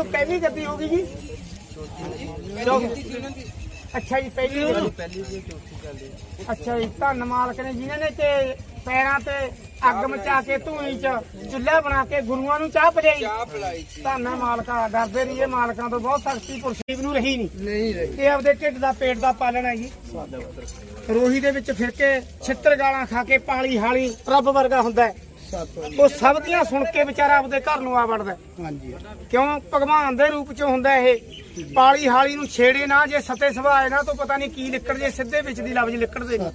ਜੋ ਪਹਿਲੀ ਗੱਦੀ ਹੋਗੀ ਜੀ ਅੱਛਾ ਜੀ ਪਹਿਲੀ ਪਹਿਲੀ ਜੀ ਚੌਥੀ ਚੱਲਦੀ ਅੱਛਾ ਜੀ ਧੰਨ ਮਾਲਕ ਨੇ ਜਿਨ੍ਹਾਂ ਨੇ ਤੇ ਪੈਰਾਂ ਤੇ ਅੱਗ ਮਚਾ ਕੇ ਧੂਈ ਚ ਚੁੱਲ੍ਹਾ ਬਣਾ ਕੇ ਗੁਰੂਆਂ ਨੂੰ ਚਾਹ ਪਜਾਈ ਚਾਹ ਪਲਾਈ ਸੀ ਧੰਨਾ ਮਾਲਕਾ ਡਰਦੇ ਰਹੀਏ ਮਾਲਕਾਂ ਤੋਂ ਬਹੁਤ ਸਖਤੀ ਪੁਰਸ਼ੀਬ ਨੂੰ ਰਹੀ ਨਹੀਂ ਨਹੀਂ ਰਹੀ ਇਹ ਆਪਦੇ ਢਿੱਡ ਦਾ ਪੇਟ ਦਾ ਪਾਲਣ ਹੈ ਜੀ ਰੋਹੀ ਦੇ ਵਿੱਚ ਫਿਰ ਕੇ ਛਿੱਤਰ ਗਾਲਾਂ ਖਾ ਕੇ ਪਾਲੀ ਹਾਲੀ ਰੱਬ ਵਰਗਾ ਹੁੰਦਾ ਹੈ ਉਹ ਸਭ ਦੀਆਂ ਸੁਣ ਕੇ ਵਿਚਾਰਾ ਆਪਦੇ ਘਰ ਨੂੰ ਆ ਵੜਦਾ। ਹਾਂਜੀ। ਕਿਉਂ? ਭਗਵਾਨ ਦੇ ਰੂਪ ਚ ਹੁੰਦਾ ਇਹ। ਪਾਲੀ ਹਾਲੀ ਨੂੰ ਛੇੜੇ ਨਾ ਜੇ ਸਤੇ ਸੁਭਾਏ ਨਾ ਤਾਂ ਪਤਾ ਨਹੀਂ ਕੀ ਲਿਕੜ ਜੇ ਸਿੱਧੇ ਵਿੱਚ ਦੀ ਲਫ਼ਜ਼ ਲਿਕੜਦੇ ਨੇ।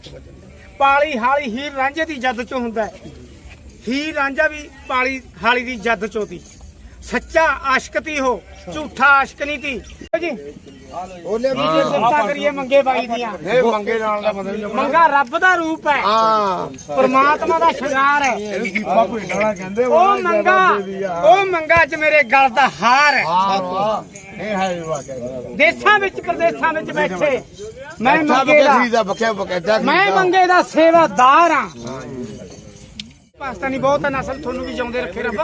ਪਾਲੀ ਹਾਲੀ ਹੀਰ ਰਾਂਝੇ ਦੀ ਜੱਦ ਚੋਂ ਹੁੰਦਾ ਹੈ। ਹੀਰ ਰਾਂਝਾ ਵੀ ਪਾਲੀ ਹਾਲੀ ਦੀ ਜੱਦ ਚੋਂ ਤੀ ਸੱਚਾ ਆਸ਼ਕ ਤੀ ਹੋ ਝੂਠਾ ਆਸ਼ਕ ਨਹੀਂ ਤੀ। ਜੀ। ਉਹਨੇ ਵੀ ਜੇ ਸਿਫਤਾਂ ਕਰੀਏ ਮੰਗੇ ਬਾਈ ਦੀਆਂ। ਇਹ ਮੰਗੇ ਨਾਲ ਦਾ ਮਤਲਬ ਮੰਗਾ ਰੱਬ ਦਾ ਰੂਪ ਹੈ। ਹਾਂ। ਪਰਮਾਤਮਾ ਦਾ ਸ਼ਿੰਗਾਰ ਹੈ। ਇਹਨੂੰ ਦੀਪਾ ਭੇਡਾਲਾ ਕਹਿੰਦੇ ਉਹ ਮੰਗਾ ਉਹ ਮੰਗਾ ਚ ਮੇਰੇ ਗਲ ਦਾ ਹਾਰ ਹੈ। ਹਾਂ ਵਾਹ ਇਹ ਹੈ ਵਾਕਿਆ ਦੇਸ਼ਾਂ ਵਿੱਚ ਪ੍ਰਦੇਸ਼ਾਂ ਵਿੱਚ ਬੈਠੇ। ਮੈਂ ਮੰਗੇ ਦਾ ਮੈਂ ਮੰਗੇ ਦਾ ਸੇਵਾਦਾਰ ਹਾਂ। ਪਾਕਿਸਤਾਨੀ ਬਹੁਤ ਨਸਲ ਤੁਹਾਨੂੰ ਵੀ ਜਿਉਂਦੇ ਰੱਖੇ ਰੱਬ।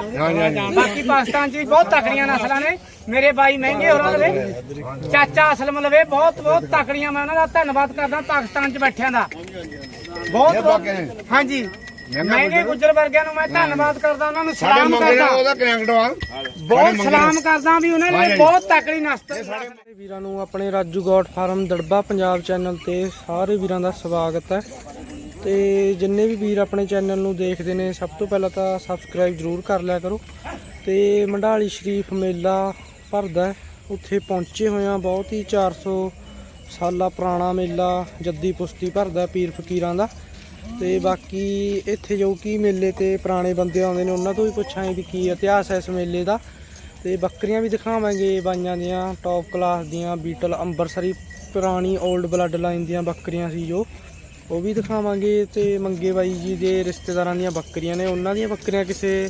ਬਾਕੀ ਪਾਕਿਸਤਾਨ 'ਚ ਵੀ ਬਹੁਤ ਤਕੜੀਆਂ ਨਸਲਾਂ ਨੇ। ਮੇਰੇ ਬਾਈ ਮਹਿੰਗੇ ਹੋਰਾਂ ਲਵੇ ਚਾਚਾ ਅਸਲਮ ਲਵੇ ਬਹੁਤ ਬਹੁਤ ਤਕੜੀਆਂ ਮੈਂ ਉਹਨਾਂ ਦਾ ਧੰਨਵਾਦ ਕਰਦਾ ਪਾਕਿਸਤਾਨ 'ਚ ਬੈਠਿਆਂ ਦਾ। ਬਹੁਤ ਬਹੁਤ ਹਾਂਜੀ। ਮਹਿੰਗੇ ਗੁੱਜਰ ਵਰਗਿਆਂ ਨੂੰ ਮੈਂ ਧੰਨਵਾਦ ਕਰਦਾ ਉਹਨਾਂ ਨੂੰ ਸਲਾਮ ਦਾ ਕਰਦਾ। ਉਹਦਾ ਕਨੈਕਟ ਆ ਬਹੁਤ ਸਲਾਮ ਕਰਦਾ ਵੀ ਉਹਨਾਂ ਨੇ ਬਹੁਤ ਤਕੜੀ ਨਸਲ। ਸਾਰੇ ਵੀਰਾਂ ਨੂੰ ਆਪਣੇ Raju goat farm Dirba Punjab channel ਤੇ ਸਾਰੇ ਵੀਰਾਂ ਦਾ ਸਵਾਗਤ ਹੈ। ਤੇ ਜਿੰਨੇ ਵੀ ਵੀਰ ਆਪਣੇ ਚੈਨਲ ਨੂੰ ਦੇਖਦੇ ਨੇ, ਸਭ ਤੋਂ ਪਹਿਲਾਂ ਤਾਂ ਸਬਸਕ੍ਰਾਈਬ ਜ਼ਰੂਰ ਕਰ ਲਿਆ ਕਰੋ। ਤੇ ਮੰਡਾਲੀ ਸ਼ਰੀਫ ਮੇਲਾ ਭਰਦਾ ਉੱਥੇ ਪਹੁੰਚੇ ਹੋਏ ਆ ਬਹੁਤ ਹੀ 400 ਸਾਲਾ ਪੁਰਾਣਾ ਮੇਲਾ, ਜੱਦੀ ਪੁਸ਼ਤੀ ਭਰਦਾ ਪੀਰ ਫਕੀਰਾਂ ਦਾ। ਤੇ ਬਾਕੀ ਇੱਥੇ ਜੋ ਕਿ ਮੇਲੇ ਤੇ ਪੁਰਾਣੇ ਬੰਦੇ ਆਉਂਦੇ ਨੇ, ਉਹਨਾਂ ਤੋਂ ਵੀ ਪੁੱਛਾਂਗੇ ਵੀ ਕੀ ਇਤਿਹਾਸ ਹੈ ਇਸ ਮੇਲੇ ਦਾ। ਤੇ ਬੱਕਰੀਆਂ ਵੀ ਦਿਖਾਵਾਂਗੇ, ਬਾਈਆਂ ਦੀਆਂ ਟੌਪ ਕਲਾਸ ਦੀਆਂ ਬੀਟਲ ਅੰਬਰਸਰੀ, ਪੁਰਾਣੀ 올ਡ ਬਲੱਡ ਲਾਈਨ ਦੀਆਂ ਬੱਕਰੀਆਂ ਸੀ ਜੋ। ਉਹ ਵੀ ਦਿਖਾਵਾਂਗੇ ਤੇ ਮੰਗੇ ਬਾਈ ਜੀ ਦੇ ਰਿਸ਼ਤੇਦਾਰਾਂ ਦੀਆਂ ਬੱਕਰੀਆਂ ਨੇ। ਉਹਨਾਂ ਦੀਆਂ ਬੱਕਰੀਆਂ ਕਿਸੇ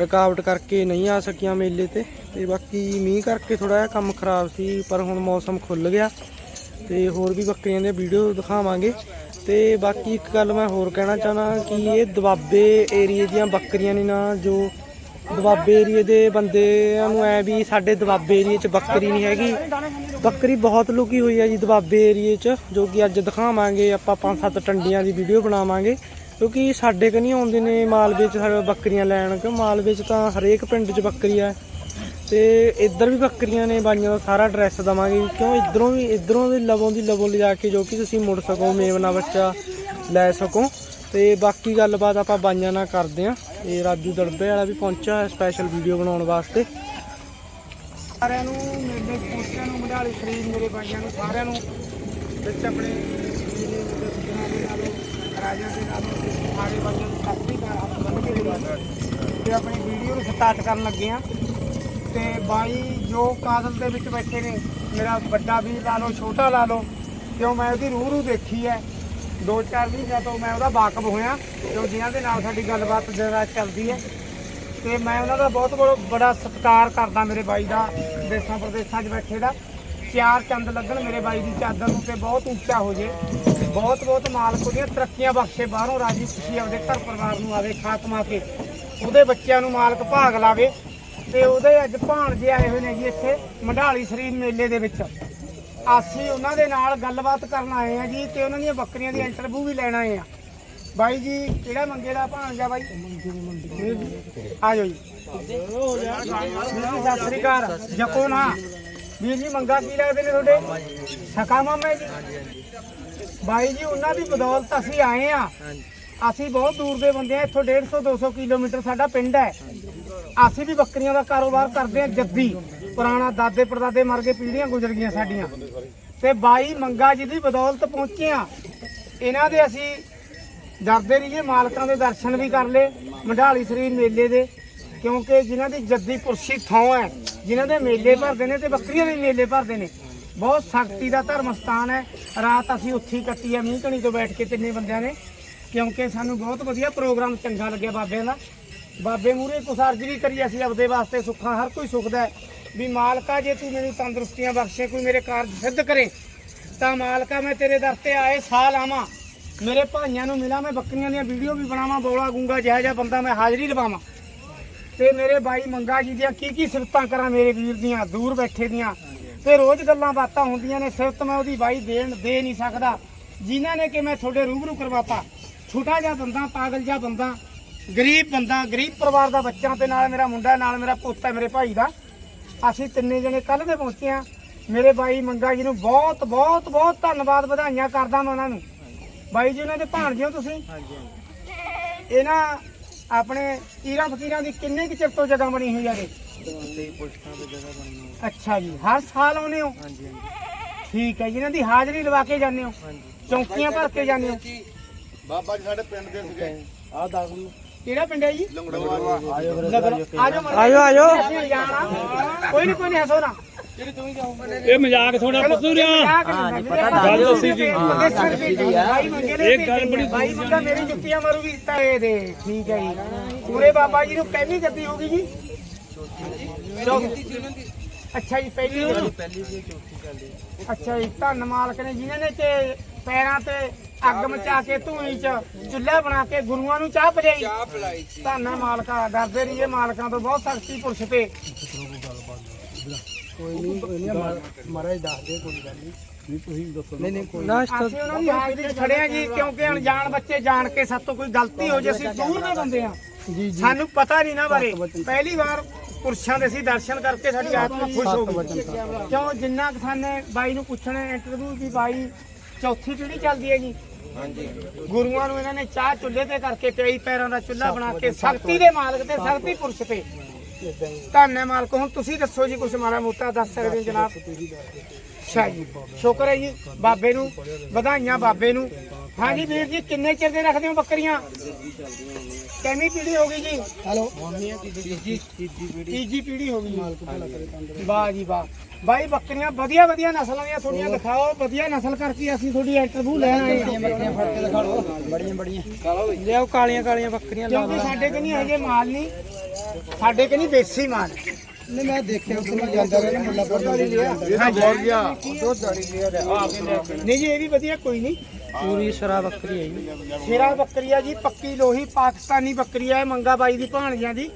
ਰੁਕਾਵਟ ਕਰਕੇ ਨਹੀਂ ਆ ਸਕੀਆਂ ਮੇਲੇ ਤੇ। ਤੇ ਬਾਕੀ ਮੀਂਹ ਕਰਕੇ ਥੋੜਾ ਜਿਹਾ ਕੰਮ ਖਰਾਬ ਸੀ, ਪਰ ਹੁਣ ਮੌਸਮ ਖੁੱਲ ਗਿਆ। ਤੇ ਹੋਰ ਵੀ ਬੱਕਰੀਆਂ ਦੀਆਂ ਵੀਡੀਓ ਦਿਖਾਵਾਂਗੇ। ਤੇ ਬਾਕੀ ਇੱਕ ਗੱਲ ਮੈਂ ਹੋਰ ਕਹਿਣਾ ਚਾਹਨਾ ਕਿ ਇਹ ਦਬਾਬੇ ਏਰੀਏ ਦੀਆਂ ਬੱਕਰੀਆਂ ਨੇ ਨਾ, ਜੋ ਦਬਾਬੇ ਏਰੀਏ ਦੇ ਬੰਦਿਆਂ ਨੂੰ ਐ ਵੀ ਸਾਡੇ ਦਬਾਬੇ ਏਰੀਏ 'ਚ ਬੱਕਰੀ ਨਹੀਂ ਹੈਗੀ। ਬੱਕਰੀ ਬਹੁਤ ਲੁਕੀ ਹੋਈ ਹੈ ਜੀ ਦਬਾਬੇ ਏਰੀਏ 'ਚ, ਜੋ ਕਿ ਅੱਜ ਦਿਖਾਵਾਂਗੇ, ਆਪਾਂ ਪੰਜ ਸੱਤ ਟੰਡੀਆਂ ਦੀ ਵੀਡੀਓ ਬਣਾਵਾਂਗੇ। ਕਿਉਂਕਿ ਸਾਡੇ ਕਨੀ ਆਉਂਦੇ ਨੇ ਮਾਲਵੇ 'ਚ ਬੱਕਰੀਆਂ ਲੈਣ ਕਿ ਮਾਲਵੇ 'ਚ ਤਾਂ ਹਰੇਕ ਪਿੰਡ 'ਚ ਬੱਕਰੀ ਹੈ ਤੇ ਇੱਧਰ ਵੀ ਬੱਕਰੀਆਂ ਨੇ ਬਾਈਆਂ ਦਾ ਸਾਰਾ ਐਡਰੈਸ ਦਵਾਂਗੇ, ਕਿਉਂ ਇੱਧਰੋਂ ਵੀ ਇੱਧਰੋਂ ਵੀ ਲਵੋਂ ਦੀ ਲਵੋਂ ਲਿਜਾ ਕੇ ਜੋ ਕਿ ਤੁਸੀਂ ਮੁੜ ਸਕੋ, ਮੇਵਨਾ ਬੱਚਾ ਲੈ ਸਕੋ। ਤੇ ਬਾਕੀ ਗੱਲਬਾਤ ਆਪਾਂ ਬਾਈਆਂ ਨਾਲ ਕਰਦੇ ਆਂ। ਇਹ ਰਾਜੂ ਦੜਬੇ ਵਾਲਾ ਵੀ ਪਹੁੰਚਿਆ ਸਪੈਸ਼ਲ ਵੀਡੀਓ ਬਣਾਉਣ ਵਾਸਤੇ। ਸਾਰਿਆਂ ਨੂੰ ਮੇਰੇ ਪੋਸਟਾਂ ਨੂੰ ਮਢਾਲੀ ਸ਼ਰੀਰ ਮੇਰੇ ਬਾਈਆਂ ਨੂੰ, ਸਾਰਿਆਂ ਨੂੰ। ਵਿੱਚ ਆਪਣੇ ਵੀਰੇ ਦੇ ਨਾਲੋਂ ਰਾਜਾਂ ਦੇ ਨਾਲੋਂ, ਸਾਰੇ ਬਾਈਆਂ ਨੂੰ ਸਤਿ ਸ੍ਰੀ ਅਕਾਲ, ਹੱਥ ਬੰਨ੍ਹ ਤੇ ਆਪਣੀ ਵੀਡੀਓ ਨੂੰ ਸਟਾਰਟ ਕਰਨ ਲੱਗੇ ਆ ਤੇ ਬਾਈ ਜੋ ਕਾਦਲ ਦੇ ਵਿੱਚ ਬੈਠੇ ਨੇ, ਮੇਰਾ ਵੱਡਾ ਵੀ ਲਾ ਲਓ, ਛੋਟਾ ਲਾ ਲਓ ਕਿਉਂ ਮੈਂ ਉਹਦੀ ਰੂਹ ਰੂ ਦੇਖੀ ਹੈ। ਦੋ ਚਾਰ ਮਹੀਨਿਆਂ ਤੋਂ ਮੈਂ ਉਹਦਾ ਵਾਕਫ ਹੋਇਆ ਕਿਉਂ ਜਿਨ੍ਹਾਂ ਦੇ ਨਾਲ ਸਾਡੀ ਗੱਲਬਾਤ ਦਿਨ ਰਾਤ ਚੱਲਦੀ ਹੈ। ਤੇ ਮੈਂ ਉਹਨਾਂ ਦਾ ਬਹੁਤ ਬਹੁਤ ਬੜਾ ਸਤਿਕਾਰ ਕਰਦਾ ਮੇਰੇ ਬਾਈ ਦਾ, ਦੇਸਾਂ ਪ੍ਰਦੇਸਾਂ 'ਚ ਬੈਠੇ ਦਾ। ਚਾਰ ਚੰਦ ਲੱਗਣ ਮੇਰੇ ਬਾਈ ਦੀ ਚਾਦਰ ਨੂੰ ਤੇ ਬਹੁਤ ਉੱਚਾ ਹੋ ਜੇ। ਬਹੁਤ ਬਹੁਤ ਮਾਲਕ ਉਹਦੀਆਂ ਤਰੱਕੀਆਂ ਬਖਸ਼ੇ, ਬਾਹਰੋਂ ਰਾਜੀ ਖੁਸ਼ੀ ਆਪਦੇ ਘਰ ਪਰਿਵਾਰ ਨੂੰ ਆਵੇ, ਖਾਤਮਾ ਕੇ ਉਹਦੇ ਬੱਚਿਆਂ ਨੂੰ ਮਾਲਕ ਭਾਗ ਲਾਵੇ। ਤੇ ਉਹਦੇ ਅੱਜ ਭਾਣ ਜੇ ਆਏ ਹੋਏ ਨੇ ਜੀ ਇੱਥੇ, ਮੰਡਾਲੀ ਸਰੀਰ ਮੇਲੇ ਦੇ ਵਿੱਚ। ਅਸੀਂ ਉਹਨਾਂ ਦੇ ਨਾਲ ਗੱਲਬਾਤ ਕਰਨ ਆਏ ਆ ਜੀ ਤੇ ਉਹਨਾਂ ਦੀਆਂ ਬੱਕਰੀਆਂ ਦੀ ਇੰਟਰਵਿਊ ਵੀ ਲੈਣ ਆਏ ਆ। ਬਾਈ ਜੀ, ਕਿਹੜਾ ਮੰਗੇ ਦਾ ਭਾਣਜਾ ਬਾਈ? ਆ ਜਾਓ ਜੀ। ਸਤਿ ਸ੍ਰੀ ਅਕਾਲ। ਜਪੋ ਨਾ। ਵੀਰ ਜੀ, ਮੰਗਾ ਕੀ ਲੱਗਦੇ ਨੇ ਤੁਹਾਡੇ? ਸਕਾ ਮਾਮੇ ਜੀ। ਬਾਈ ਜੀ, ਉਹਨਾਂ ਦੀ ਬਦੌਲਤ ਅਸੀਂ ਆਏ ਆ। ਅਸੀਂ ਬਹੁਤ ਦੂਰ ਦੇ ਬੰਦੇ ਆ, ਇੱਥੋਂ 150 200 ਕਿਲੋਮੀਟਰ ਸਾਡਾ ਪਿੰਡ ਹੈ। ਅਸੀਂ ਵੀ ਬੱਕਰੀਆਂ ਦਾ ਕਾਰੋਬਾਰ ਕਰਦੇ ਆ ਜੱਦੀ। ਪੁਰਾਣਾ ਦਾਦੇ ਪੜਦਾਦੇ ਮਰ ਗਏ, ਪੀੜ੍ਹੀਆਂ ਗੁਜ਼ਰ ਗਈਆਂ ਸਾਡੀਆਂ। ਤੇ ਬਾਈ ਮੰਗਾ ਜੀ ਦੀ ਬਦੌਲਤ ਪਹੁੰਚੇ ਆ ਇਹਨਾਂ ਦੇ ਅਸੀਂ ਡਰਦੇ ਰਹੀਏ, ਮਾਲਕਾਂ ਦੇ ਦਰਸ਼ਨ ਵੀ ਕਰ ਲਏ, ਮੰਡਾਲੀ ਸਰੀਰ ਮੇਲੇ ਦੇ, ਕਿਉਂਕਿ ਜਿਨ੍ਹਾਂ ਦੀ ਜੱਦੀ ਪੁਰਸ਼ੀ ਥਾਂ ਹੈ, ਜਿਨ੍ਹਾਂ ਦੇ ਮੇਲੇ ਭਰਦੇ ਨੇ ਤੇ ਬੱਕਰੀਆਂ ਦੇ ਮੇਲੇ ਭਰਦੇ ਨੇ। ਬਹੁਤ ਸ਼ਕਤੀ ਦਾ ਧਰਮ ਸਥਾਨ ਹੈ। ਰਾਤ ਅਸੀਂ ਉੱਥੇ ਹੀ ਕੱਟੀ ਹੈ ਮੀਂਹ ਕਣੀ ਤੋਂ ਬੈਠ ਕੇ ਤਿੰਨੇ ਬੰਦਿਆਂ ਨੇ, ਕਿਉਂਕਿ ਸਾਨੂੰ ਬਹੁਤ ਵਧੀਆ ਪ੍ਰੋਗਰਾਮ ਚੰਗਾ ਲੱਗਿਆ ਬਾਬਿਆਂ ਦਾ। ਬਾਬੇ ਮੂਰੇ ਕੁਛ ਅਰਜ਼ ਵੀ ਕਰੀ ਅਸੀਂ ਆਪਦੇ ਵਾਸਤੇ ਸੁੱਖਾਂ, ਹਰ ਕੋਈ ਸੁਖਦਾ ਹੈ। ਵੀ ਮਾਲਕਾ ਜੇ ਤੂੰ ਮੈਨੂੰ ਤੰਦਰੁਸਤੀਆਂ ਬਖਸ਼ੇ, ਕੋਈ ਮੇਰੇ ਕਾਰਜ ਸਿੱਧ ਕਰੇ, ਤਾਂ ਮਾਲਕਾ ਮੈਂ ਤੇਰੇ ਦਰ ਤੇ ਆਏ ਸਾਲ ਆਵਾਂ ਮੇਰੇ ਭਾਈਆਂ ਨੂੰ ਮਿਲਾਂ, ਮੈਂ ਬੱਕਰੀਆਂ ਦੀਆਂ ਵੀਡੀਓ ਵੀ ਬਣਾਵਾਂ, ਬੋਲਾ ਗੂੰਗਾ ਜਿਹਾ ਜਿਹਾ ਬੰਦਾ ਮੈਂ ਹਾਜ਼ਰੀ ਲਵਾਵਾਂ। ਤੇ ਮੇਰੇ ਬਾਈ ਮੰਗਾ ਜੀ ਦੀਆਂ ਕੀ ਕੀ ਸਿਫਤਾਂ ਕਰਾਂ ਮੇਰੇ ਵੀਰ ਦੀਆਂ, ਦੂਰ ਬੈਠੇ ਦੀਆਂ। ਤੇ ਰੋਜ਼ ਗੱਲਾਂ ਬਾਤਾਂ ਹੁੰਦੀਆਂ ਨੇ, ਸਿਫਤ ਮੈਂ ਉਹਦੀ ਬਾਈ ਦੇਣ ਦੇ ਨਹੀਂ ਸਕਦਾ। ਜਿਨ੍ਹਾਂ ਨੇ ਕਿ ਮੈਂ ਤੁਹਾਡੇ ਰੂਬਰੂ ਕਰਵਾਤਾ। ਛੋਟਾ ਜਿਹਾ ਬੰਦਾ, ਪਾਗਲ ਜਿਹਾ ਬੰਦਾ, ਗਰੀਬ ਬੰਦਾ, ਗਰੀਬ ਪਰਿਵਾਰ ਦਾ ਬੱਚਾ ਤੇ ਨਾਲ ਮੇਰਾ ਮੁੰਡਾ, ਨਾਲ ਮੇਰਾ ਪੋਤਾ, ਮੇਰੇ ਭਾਈ ਦਾ। ਅਸੀਂ ਤਿੰਨੇ ਜਣੇ ਕੱਲ ਦੇ ਪਹੁੰਚੇ ਆ ਮੇਰੇ ਬਾਈ ਮੰਗਾ ਜੀ ਨੂੰ ਬਹੁਤ ਬਹੁਤ ਬਹੁਤ ਧੰਨਵਾਦ ਵਧਾਈਆਂ ਕਰਦਾ ਮੈਂ ਉਹਨਾਂ ਨੂੰ। ਬਾਈ ਜੀ ਉਹਨਾਂ ਦੇ ਭਾਣਜੇ ਹੋ ਤੁਸੀਂ? ਇਹਨਾਂ ਆਪਣੇ ਈਰਾਂ ਫਕੀਰਾਂ ਦੀ ਕਿੰਨੇ ਕੁ ਚਿਰ ਤੋਂ ਜਗ੍ਹਾ ਬਣੀ ਹੋਈ ਆ ਇਹ? ਅੱਛਾ ਜੀ ਹਰ ਸਾਲ ਆਉਂਦੇ ਹੋ? ਠੀਕ ਹੈ ਜੀ ਇਹਨਾਂ ਦੀ ਹਾਜ਼ਰੀ ਲਵਾ ਕੇ ਜਾਂਦੇ ਹੋ? ਚੌਂਕੀਆਂ ਭਰ ਕੇ ਜਾਂਦੇ ਹੋ? ਬਾਬਾ ਜੀ ਸਾਡੇ ਪਿੰਡ ਦੇ ਸੀਗੇ। ਆ ਦੱਸ ਨੂੰ ਕਿਹੜਾ ਪਿੰਡ ਹੈ ਜੀ? ਆਇਓ ਆਜੋ ਆਜੋ। ਆਜੋ ਕੋਈ ਨਹੀਂ ਕੋਈ ਨਹੀਂ ਹੱਸੋ ਨਾ। ਇਹ ਮਜ਼ਾਕ ਥੋੜਾ ਪਸੂਰਿਆ ਗੱਲ ਦੱਸੀ ਜੀ। ਇੱਕ ਗੱਲ ਬੜੀ ਭਾਈ ਮੁੰਡਾ ਮੇਰੀ ਜੁੱਤੀਆਂ ਮਾਰੂਗੀ ਤਾਂ ਇਹ ਦੇ। ਠੀਕ ਹੈ ਜੀ। ਪੂਰੇ ਬਾਬਾ ਜੀ ਨੂੰ ਪਹਿਲੀ ਗੱਦੀ ਹੋਗੀ ਜੀ। ਚੌਥੀ। ਅੱਛਾ ਜੀ ਪਹਿਲੀ ਪਹਿਲੀ ਅੱਛਾ ਜੀ ਧੰਨ ਮਾਲਕ ਨੇ ਜਿਨ੍ਹਾਂ ਨੇ ਕਿ ਪੈਰਾਂ ਤੇ ਅੱਗ ਮਚਾ ਕੇ ਧੂਈ ਚ ਚੁੱਲ੍ਹਾ ਬਣਾ ਕੇ ਗੁਰੂਆਂ ਨੂੰ ਚਾਹ ਪਿਲਾਈ। ਚਾਹ ਪਿਲਾਈ ਧੰਨ ਮਾਲਕਾ ਡਰਦੇ ਰਹੀਏ ਮਾਲਕਾਂ ਤੋਂ ਬਹੁਤ ਸਖਤੀ ਪੁਰਸ਼ ਤੇ। ਨਾ ਇਸ ਤੋਂ ਅਸੀਂ ਉਹਨਾਂ ਦੀ ਹਾਜ਼ਰੀ 'ਚ ਖੜੇ ਆ ਜੀ ਕਿਉਂਕਿ ਅਣਜਾਣ ਬੱਚੇ ਜਾਣ ਕੇ ਸਾਤੋਂ ਕੋਈ ਗਲਤੀ ਹੋ ਜੇ ਅਸੀਂ ਦੂਰ ਦੇ ਬੰਦੇ ਆ ਸਾਨੂੰ ਪਤਾ ਨਹੀਂ ਨਾ ਬਾਰੇ। ਪਹਿਲੀ ਵਾਰ ਪੁਰਸ਼ਾਂ ਦੇ ਅਸੀਂ ਦਰਸ਼ਨ ਕਰਕੇ ਸਾਡੀ ਆਤਮਾ ਖੁਸ਼ ਹੋ ਗਈ। ਕਿਉਂ? ਜਿੰਨਾ ਕਿਸਾਨੇ ਬਾਈ ਨੂੰ ਪੁੱਛਣਾ ਇੰਟਰਵਿਊ ਦੀ ਬਾਈ ਚੌਥੀ ਪੀੜ੍ਹੀ ਚੱਲਦੀ ਹੈ ਜੀ। ਗੁਰੂਆਂ ਨੂੰ ਇਹਨਾਂ ਨੇ ਚਾਹ ਚੁੱਲ੍ਹੇ ਤੇ ਕਰਕੇ ਤੇਈ ਪੈਰਾਂ ਦਾ ਚੁੱਲ੍ਹਾ ਬਣਾ ਕੇ ਸ਼ਕਤੀ ਦੇ ਮਾਲਕ ਤੇ ਸ਼ਕਤੀ ਪੁਰਸ਼ ਤੇ। ਧੰਨ ਮਾਲਕ ਹੁਣ ਤੁਸੀਂ ਦੱਸੋ ਜੀ ਕੁਝ ਮਾੜਾ ਮੋਟਾ ਦੱਸ ਸਕਦੇ ਹੋ ਜਨਾਬ? ਅੱਛਾ ਜੀ ਸ਼ੁਕਰ ਹੈ ਜੀ ਬਾਬੇ ਨੂੰ ਵਧਾਈਆਂ ਬਾਬੇ ਨੂੰ। ਹਾਂਜੀ ਵੀਰ ਜੀ ਕਿੰਨੇ ਚਿਰ ਦੇ ਰੱਖਦੇ ਹੋ ਬੱਕਰੀਆਂ? ਕਿੰਨੀ ਪੀੜੀ ਹੋ ਗਈ ਜੀ? ਹੈਲੋ। ਤੀਜੀ ਪੀੜੀ ਹੋ ਗਈ ਜੀ। ਵਾਹ ਜੀ ਵਾਹ। ਬਾਈ ਬੱਕਰੀਆਂ ਵਧੀਆ ਵਧੀਆ ਨਸਲਾਂ ਦੀਆਂ ਤੁਹਾਡੀਆਂ ਦਿਖਾਓ। ਵਧੀਆ ਨਸਲ ਕਰਕੇ ਅਸੀਂ ਤੁਹਾਡੀ ਇੰਟਰਵਿਊ ਲੈਣ ਆਏ ਹਾਂ। ਲਿਆਓ ਕਾਲੀਆਂ ਕਾਲੀਆਂ ਬੱਕਰੀਆਂ ਲਾ ਕਿਉਂਕਿ ਸਾਡੇ ਕਿ ਨਹੀਂ ਹਜੇ ਮਾਲ ਨਹੀਂ ਸਾਡੇ ਕਿ ਨਹੀਂ ਦੇਸੀ ਮਾਲ। ਨਹੀਂ ਮੈਂ ਦੇਖਿਆ ਉਸ ਨੂੰ ਜਾਂਦਾ ਰਿਹਾ ਮੁੱਲਾਪੁਰ। ਦਾ ਲਿਆ ਇਹ ਤਾਂ ਬਹੁਤ ਗਿਆ ਦੁੱਧ ਦਾੜੀ ਲਿਆ ਨਹੀਂ ਜੀ ਇਹ ਵੀ ਵਧੀਆ ਕੋਈ ਨਹੀਂ। ਪੂਰੀ ਸ਼ਰਾਬ ਬੱਕਰੀ ਹੈ ਜੀ। ਸ਼ੇਰਾ ਬੱਕਰੀ ਆ ਜੀ ਪੱਕੀ ਲੋਹੀ ਪਾਕਿਸਤਾਨੀ ਬੱਕਰੀ ਇਹ ਮੰਗਾ ਬਾਈ ਦੀ ਭਾਣਜਿਆਂ ਦੀ।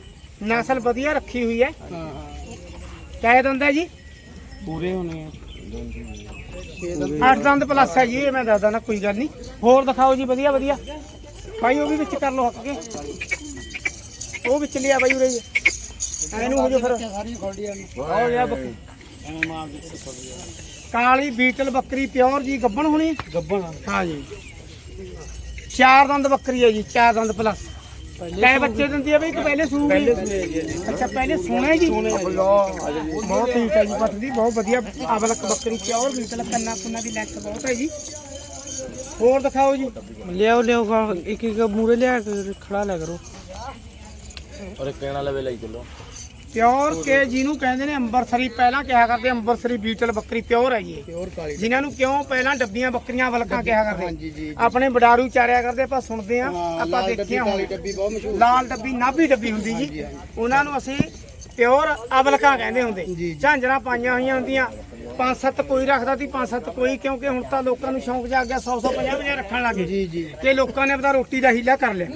ਨਸਲ ਵਧੀਆ ਰੱਖੀ ਹੋਈ ਹੈ। ਕਹਿ ਦਿੰਦਾ ਜੀ। ਪੂਰੇ ਹੋਣੇ ਆ। ਅੱਠ ਦੰਦ ਪਲੱਸ ਹੈ ਜੀ ਇਹ ਮੈਂ ਦੱਸਦਾ ਨਾ ਕੋਈ ਗੱਲ ਨਹੀਂ। ਹੋਰ ਦਿਖਾਓ ਜੀ ਵਧੀਆ ਵਧੀਆ। ਬਾਈ ਉਹ ਵੀ ਵਿੱਚ ਕਰ ਲਓ ਹੱਕ ਕੇ ਉਹ ਵਿੱਚ ਲਿਆ ਬਾਈ ਉਰੇ। ਜੀ ਐਨੂੰ ਹੋ ਜਾ ਫਿਰ। ਸਾਰੀ ਖੋਲਡੀਆਂ ਨੂੰ। ਆਓ ਯਾ ਬੱਕਰੀ। ਕਾਲੀ ਬੀਟਲ ਬੱਕਰੀ ਪਿਓਰ ਜੀ ਗੱਬਣ ਹੋਣੀ? ਗੱਬਣ ਹਾਂ ਜੀ। ਚਾਰ ਦੰਦ ਬੱਕਰੀ ਹੈ ਜੀ ਚਾਰ ਦੰਦ ਪਲੱਸ ਕੈ ਬੱਚੇ ਦਿੰਦੀ ਹੈ ਬਈ ਤੂੰ ਪਹਿਲੇ ਸੂ ਪਹਿਲੇ ਅੱਛਾ ਪਹਿਲੇ ਸੋਣਾ ਜੀ। ਬਹੁਤ ਠੀਕ ਹੈ ਜੀ ਪਤਲੀ ਬਹੁਤ ਵਧੀਆ ਅਬਲਕ ਬੱਕਰੀ ਪਿਓਰ ਬੀਟਲ ਕੰਨਾ ਕੁੰਨਾ ਦੀ ਲੈਂਥ ਬਹੁਤ ਹੈ ਜੀ। ਹੋਰ ਦਿਖਾਓ ਜੀ। ਲਿਆਓ ਲਿਆਓ ਇੱਕ ਇੱਕ ਮੂਰੇ ਲਿਆ ਕੇ ਖੜਾ ਲਿਆ ਕਰੋ। ਪਿਓਰ ਕੇ ਜਿਹਨੂੰ ਕਹਿੰਦੇ ਨੇ ਅੰਬਰਸਰੀ ਪਹਿਲਾਂ ਕਿਹਾ ਕਰਦੇ ਅੰਬਰਸਰੀ ਬੀਟਲ ਬੱਕਰੀ ਪਿਓਰ ਹੈ ਜੀ ਇਹ। ਪਿਓਰ ਕਾਲੀ ਜਿਨ੍ਹਾਂ ਨੂੰ ਕਿਉਂ ਪਹਿਲਾਂ ਡੱਬੀਆਂ ਬੱਕਰੀਆਂ ਵਲਕਾਂ ਕਿਹਾ ਕਰਦੇ। ਆਪਣੇ ਬਡਾਰੂ ਚਾਰਿਆ ਕਰਦੇ ਆਪਾਂ ਸੁਣਦੇ ਆ ਆਪਾਂ ਦੇਖਿਆ ਹੋਣੇ ਲਾਲ ਡੱਬੀ ਨਾਭੀ ਡੱਬੀ ਹੁੰਦੀ ਜੀ। ਉਹਨਾਂ ਨੂੰ ਅਸੀਂ ਪਿਓਰ ਅਬਲਕਾਂ ਕਹਿੰਦੇ ਹੁੰਦੇ। ਝਾਂਜਰਾਂ ਪਾਈਆਂ ਹੋਈਆਂ ਹੁੰਦੀਆਂ। ਪੰਜ ਸੱਤ ਕੋਈ ਰੱਖਦਾ ਸੀ ਪੰਜ ਸੱਤ ਕੋਈ ਕਿਉਂਕਿ ਹੁਣ ਤਾਂ ਲੋਕਾਂ ਨੂੰ ਸ਼ੌਂਕ ਜਾਗ ਗਿਆ 100 100 50 50 ਰੱਖਣ ਲੱਗੇ ਜੀ ਜੀ। ਤੇ ਲੋਕਾਂ ਨੇ ਆਪਦਾ ਰੋਟੀ ਦਾ ਹੀਲਾ ਕਰ ਲਿਆ।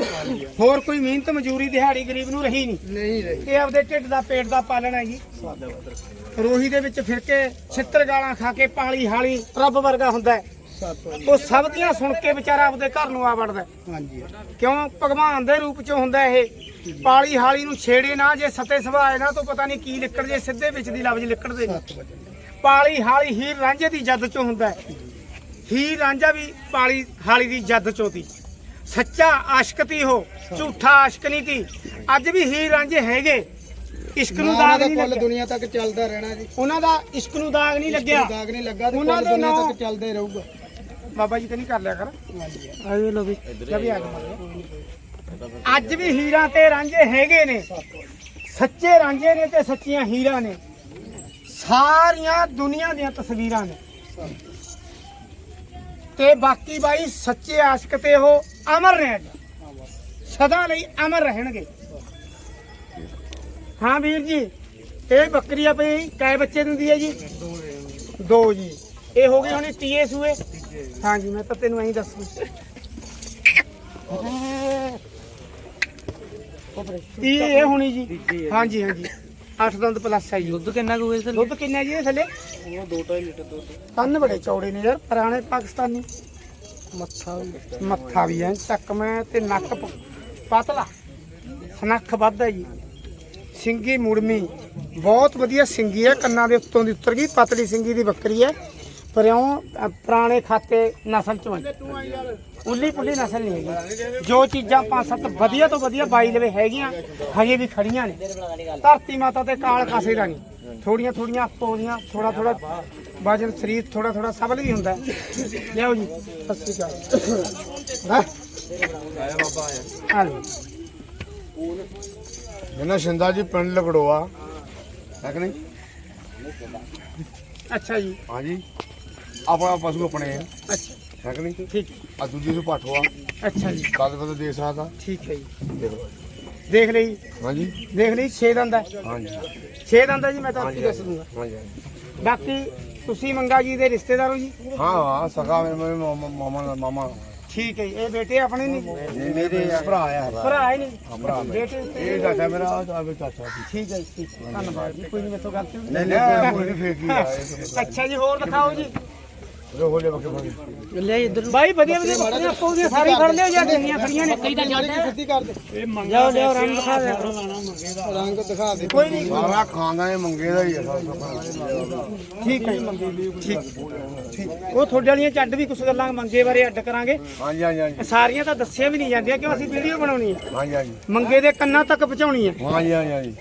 ਹੋਰ ਕੋਈ ਮਿਹਨਤ ਮਜ਼ਦੂਰੀ ਦਿਹਾੜੀ ਗਰੀਬ ਨੂੰ ਰਹੀ ਨਹੀਂ। ਨਹੀਂ ਰਹੀ। ਇਹ ਆਪਦੇ ਢਿੱਡ ਦਾ ਪੇਟ ਦਾ ਪਾਲਣ ਹੈ ਜੀ। ਰੋਹੀ ਦੇ ਵਿੱਚ ਫਿਰ ਕੇ ਛਿੱਤਰ ਗਾਲਾਂ ਖਾ ਕੇ ਪਾਲੀ ਹਾਲੀ ਰੱਬ ਵਰਗਾ ਹੁੰਦਾ ਉਹ ਸਭ ਦੀਆਂ ਸੁਣ ਕੇ ਵਿਚਾਰਾ ਆਪਦੇ ਘਰ ਨੂੰ ਆ ਵੜਦਾ। ਹਾਂਜੀ। ਕਿਉਂ? ਭਗਵਾਨ ਦੇ ਰੂਪ ਚ ਹੁੰਦਾ ਇਹ। ਪਾਲੀ ਹਾਲੀ ਨੂੰ ਛੇੜੇ ਨਾ ਜੇ ਸਤੇ ਸੁਭਾਏ ਨਾ ਤਾਂ ਪਤਾ ਨਹੀਂ ਕੀ ਲਿਕੜ ਜੇ ਸਿੱਧੇ ਵਿੱਚ ਦੀ ਲਫ਼ਜ਼ ਲਿਕੜਦੇ ਨੇ। ਪਾਲੀ ਹਾਲੀ ਹੀਰ ਰਾਂਝੇ ਦੀ ਜੱਦ ਚੋਂ ਹੁੰਦਾ ਹੈ। ਹੀਰ ਰਾਂਝਾ ਵੀ ਪਾਲੀ ਹਾਲੀ ਦੀ ਜੱਦ ਚੋਂ ਤੀ। ਸੱਚਾ ਆਸ਼ਕ ਤੀ ਹੋ ਝੂਠਾ ਆਸ਼ਕ ਨਹੀਂ ਤੀ। ਅੱਜ ਵੀ ਹੀਰ ਰਾਂਝੇ ਹੈਗੇ। ਇਸ਼ਕ ਨੂੰ ਦਾਗ ਨਹੀਂ ਲੱਗਿਆ। ਦੁਨੀਆ ਤੱਕ ਚੱਲਦਾ ਰਹਿਣਾ ਜੀ। ਉਹਨਾਂ ਦਾ ਇਸ਼ਕ ਨੂੰ ਦਾਗ ਨਹੀਂ ਲੱਗਿਆ। ਦਾਗ ਨਹੀਂ ਲੱਗਾ ਤੇ ਉਹਨਾਂ ਦੇ ਨਾਂ- ਤੱਕ ਚੱਲਦਾ ਰਹੂਗਾ। ਬਾਬਾ ਜੀ ਤੇ ਨਹੀਂ ਕਰ ਲਿਆ ਕਰ। ਆਜੋ ਲੋ ਵੀ ਲੈ ਵੀ ਆ ਅੱਜ ਵੀ ਹੀਰਾਂ ਤੇ ਰਾਂਝੇ ਹੈਗੇ ਨੇ। ਸੱਚੇ ਰਾਂਝੇ ਨੇ ਤੇ ਸੱਚੀਆਂ ਹੀਰਾਂ ਨੇ। ਸਾਰੀਆਂ ਦੁਨੀਆ ਦੀਆਂ ਤਸਵੀਰਾਂ ਨੇ। ਤੇ ਬਾਕੀ ਬਾਈ ਸੱਚੇ ਆਸ਼ਕ ਤੇ ਉਹ ਅਮਰ ਨੇ ਅੱਜ। ਸਦਾ ਲਈ ਅਮਰ ਰਹਿਣਗੇ। ਹਾਂ ਵੀਰ ਜੀ ਇਹ ਬੱਕਰੀ ਆ ਪਈ ਕੈ ਬੱਚੇ ਦਿੰਦੀ ਹੈ ਜੀ? ਦੋ ਜੀ। ਇਹ ਹੋ ਗਏ ਹੁਣੇ ਤੀਏ ਸੂਏ? ਹਾਂਜੀ ਮੈਂ ਤਾਂ ਤੈਨੂੰ ਐਂ ਦੱਸੂ। ਤੀ ਇਹ ਹੋਣੀ ਜੀ। ਹਾਂਜੀ ਹਾਂਜੀ। 8 ਦੰਦ ਪਲੱਸ ਹੈ ਜੀ। ਦੁੱਧ ਕਿੰਨਾ ਕੁ ਹੋਏ ਦੁੱਧ ਕਿੰਨਾ ਜੀ ਇਹ ਥੱਲੇ? ਉਹ 2.5 ਲੀਟਰ ਦੁੱਧ। ਕੰਨ ਬੜੇ ਚੌੜੇ ਨੇ ਯਾਰ ਪੁਰਾਣੇ ਪਾਕਿਸਤਾਨੀ। ਮੱਥਾ ਵੀ। ਮੱਥਾ ਵੀ ਐ ਚੱਕਵੇਂ ਤੇ ਨੱਕ ਪਤਲਾ। ਸਨੱਖ ਵੱਧ ਹੈ ਜੀ। ਸਿੰਗੀ ਮੁੜਮੀ। ਬਹੁਤ ਵਧੀਆ ਸਿੰਗੀ ਹੈ ਕੰਨਾਂ ਦੇ ਉੱਤੋਂ ਦੀ ਉੱਤਰ ਗਈ ਪਤਲੀ ਸਿੰਗੀ ਦੀ ਬੱਕਰੀ ਹੈ ਪਰ ਇਉਂ ਅ, ਪੁਰਾਣੇ ਖਾਤੇ ਨਸਲ ਚੋਂ ਹੈ ਉੱਲੀ ਪੁੱਲੀ ਨਸਲ ਨਹੀਂ ਹੈਗੀ। ਜੋ ਚੀਜ਼ਾਂ ਪੰਜ ਸੱਤ ਵਧੀਆ ਤੋਂ ਵਧੀਆ ਬਾਈ ਲਵੇ ਹੈਗੀਆਂ ਹਜੇ ਵੀ ਖੜੀਆਂ ਨੇ। ਧਰਤੀ ਮਾਤਾ ਤੇ ਕਾਲ ਕਾਸੇ ਨਹੀਂ ਥੋੜੀਆਂ ਥੋੜੀਆਂ ਆਪੋ ਦੀਆਂ ਥੋੜਾ ਥੋੜਾ ਵਜਨ ਸਰੀਰ ਥੋੜਾ ਥੋੜਾ ਸਬਲ ਵੀ ਹੁੰਦਾ। ਹੈ। ਲਿਆਓ ਜੀ ਸਤਿ ਸ਼੍ਰੀ ਅਕਾਲ। ਹਾਂ ਆ ਲਓ। ਇਹਨਾਂ ਸ਼ਿੰਦਾ ਜੀ ਪਿੰਡ ਲਗੜੋਆ। ਹੈ ਕਿ ਨਹੀਂ? ਅੱਛਾ ਜੀ। ਹਾਂਜੀ। ਆਪਣਾ ਪਸ਼ੂ ਆਪਣੇ ਹੈ ਅੱਛਾ। ਹੈ ਕਿ ਨਹੀਂ? ਠੀਕ ਆ ਦੂਜੀ ਨੂੰ ਪਾਠਵਾ ਅੱਛਾ ਜੀ। ਕਦ ਕਦ ਦੇ ਸਕਦਾ। ਠੀਕ ਹੈ ਜੀ। ਦੇਖੋ ਦੇਖ ਲਈ। ਹਾਂਜੀ। ਦੇਖ ਲਈ 6 ਦੰਦ ਹੈ। ਹਾਂਜੀ। 6 ਦੰਦ ਹੈ ਜੀ ਮੈਂ ਤਾਂ ਆਪੀ ਹਾਂਜੀ ਦੱਸ ਦੂੰਗਾ। ਹਾਂਜੀ। ਬਾਕੀ ਤੁਸੀਂ ਮੰਗਾ ਜੀ ਦੇ ਰਿਸ਼ਤੇਦਾਰ ਹੋ ਜੀ? ਹਾਂ ਹਾਂ ਸਗਾ ਮੇਰੇ ਮਾਮਾ ਮਾਮਾ ਮਾਮਾ ਠੀਕ ਹੈ ਜੀ। ਇਹ ਬੇਟੇ ਆਪਣੇ ਨਹੀਂ? ਇਹ ਮੇਰੇ ਭਰਾ ਆ ਭਰਾ ਹੈ ਨਹੀਂ? ਭਰਾ। ਬੇਟੇ ਤੇ- ਇਹ ਚਾਚਾ ਮੇਰਾ ਆ ਵੀ ਚਾਚਾ। ਜੀ ਠੀਕ ਹੈ ਜੀ ਠੀਕ ਹੈ। ਧੰਨਵਾਦ ਜੀ। ਕੋਈ ਨਹੀਂ ਮੇਥੋਂ ਗਲਤੀ ਹੋਈ ਨਹੀਂ ਨਹੀਂ ਕੋਈ ਨਹੀਂ ਫੇਰ ਕੀ ਆ ਇਹ ਤਾਂ ਅੱਛਾ ਜੀ ਹੋਰ ਦਿਖਾਓ ਜੋ। ਹੋ ਜਾ ਬੱਕੇ ਬੱਕੇ ਲੈ ਇੱਧਰ ਬਾਈ ਵਧੀਆ ਵਧੀਆ ਬੱਕਰੀਆਂ ਆਪੋ ਦੀਆਂ ਸਾਰੀ ਫੜ ਲਿਓ ਜਾਂ ਜਿੰਨੀਆਂ ਖੜੀਆਂ ਨੇ? ਕਈ ਤਾਂ ਲਿਆਓ ਲਿਆਓ ਰੰਗ ਦਿਖਾ ਦੇ। ਰੰਗ ਦਿਖਾ ਦੇ। ਕੋਈ ਨਹੀਂ। ਸਾਰਾ ਖਾਂਦਾ ਇਹ ਮੰਗੇ ਦਾ ਹੀ ਆ ਸਾਰਾ ਠੀਕ ਹੈ ਜੀ ਠੀਕ ਠੀਕ। ਉਹ ਤੁਹਾਡੇ ਵਾਲੀਆਂ ਚੱਡ ਵੀ ਕੁਝ ਗੱਲਾਂ ਮੰਗੇ ਬਾਰੇ ਅੱਡ ਕਰਾਂਗੇ। ਹਾਂਜੀ ਹਾਂਜੀ ਹਾਂਜੀ। ਸਾਰੀਆਂ ਤਾਂ ਦੱਸਿਆ ਵੀ ਨਹੀਂ ਜਾਂਦੀਆਂ ਕਿਉਂ ਅਸੀਂ ਵੀਡੀਓ ਬਣਾਉਣੀ ਹੈ? ਹਾਂਜੀ ਹਾਂਜੀ। ਮੰਗੇ ਦੇ ਕੰਨਾਂ ਤੱਕ ਪਹੁੰਚਾਉਣੀ ਹੈ। ਹਾਂਜੀ ਹਾਂਜੀ ਹਾਂਜੀ।